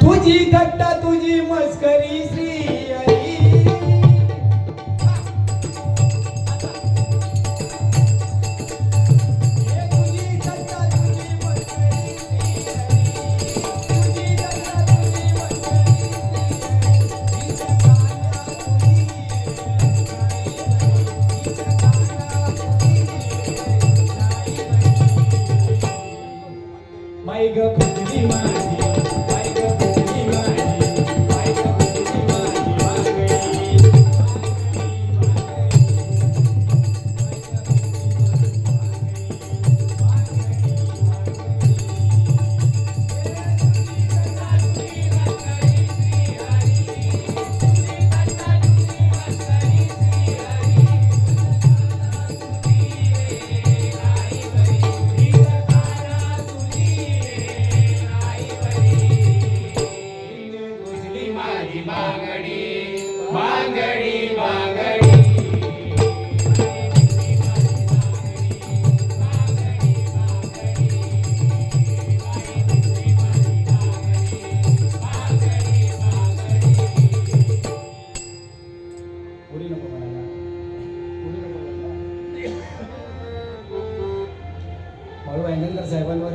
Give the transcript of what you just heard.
तुझी तुझी मस्करी ग कुठली माझी माझी मागणी मागणी मागणी साहेबांवर